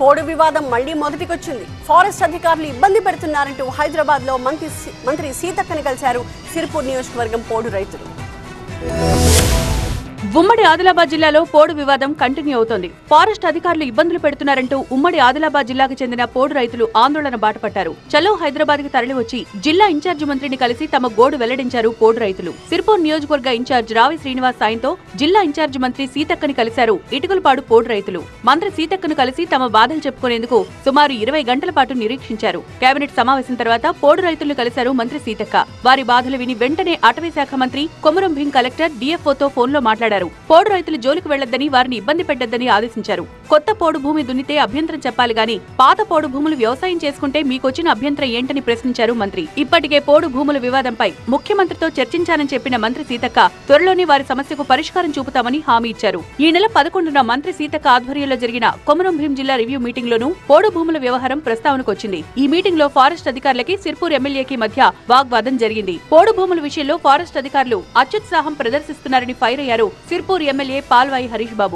పోడు వివాదం మళ్ళీ మొదటికొచ్చింది. ఫారెస్ట్ అధికారులు ఇబ్బంది పెడుతున్నారంటూ హైదరాబాద్లో మంత్రి మంత్రి సీతక్కని కలిశారు. సిరిపూర్ నియోజకవర్గం పోడు రైతులు. ఉమ్మడి ఆదిలాబాద్ జిల్లాలో పోడు వివాదం కంటిన్యూ అవుతోంది. ఫారెస్ట్ అధికారులు ఇబ్బందులు పెడుతున్నారంటూ ఉమ్మడి ఆదిలాబాద్ జిల్లాకు చెందిన పోడు రైతులు ఆందోళన బాటపట్టారు చలో హైదరాబాద్కి తరలివచ్చి జిల్లా ఇన్ఛార్జి మంత్రిని కలిసి తమ గోడు వెల్లడించారు పోడు రైతులు. సిర్పూర్ నియోజకవర్గ ఇన్ఛార్జ్ రావి శ్రీనివాస్ సాయంతో జిల్లా ఇన్ఛార్జి మంత్రి సీతక్కని కలిశారు ఇటుకలపాడు పోడు రైతులు. మంత్రి సీతక్కను కలిసి తమ బాధలు చెప్పుకునేందుకు సుమారు ఇరవై గంటల పాటు నిరీక్షించారు. కేబినెట్ సమావేశం తర్వాత పోడు రైతులు కలిశారు మంత్రి సీతక్క. వారి బాధలు విని వెంటనే అటవీ శాఖ మంత్రి కొమరం భీం కలెక్టర్ డిఎఫ్ఓతో ఫోన్లో మాట్లాడారు. పోడు రైతులు జోలికి వెళ్ళొద్దని వారిని ఇబ్బంది పెట్టొద్దని ఆదేశించారు. కొత్త పోడు భూమి దున్నితే అభ్యంతరం చెప్పాలి గాని పాత పోడు భూములు వ్యవసాయం చేసుకుంటే మీకొచ్చిన అభ్యంతరం ఏంటని ప్రశ్నించారు మంత్రి. ఇప్పటికే పోడు భూముల వివాదంపై ముఖ్యమంత్రితో చర్చించానని చెప్పిన మంత్రి సీతక్క త్వరలోనే వారి సమస్యకు పరిష్కారం చూపుతామని హామీ ఇచ్చారు. ఈ నెల పదకొండున మంత్రి సీతక్క ఆధ్వర్యంలో జరిగిన కొమరం భీం జిల్లా రివ్యూ మీటింగ్ లోనూ పోడు భూముల వ్యవహారం ప్రస్తావనకు వచ్చింది ఈ మీటింగ్లో ఫారెస్ట్ అధికారులకి సిర్పూర్ ఎమ్మెల్యేకి మధ్య వాగ్వాదం జరిగింది. పోడు భూముల విషయంలో ఫారెస్ట్ అధికారులు అత్యుత్సాహం ప్రదర్శిస్తున్నారని ఫైర్ అయ్యారు. సిర్పూర్ ఎమ్మెల్యే పాల్వాయి హరీష్ బాబు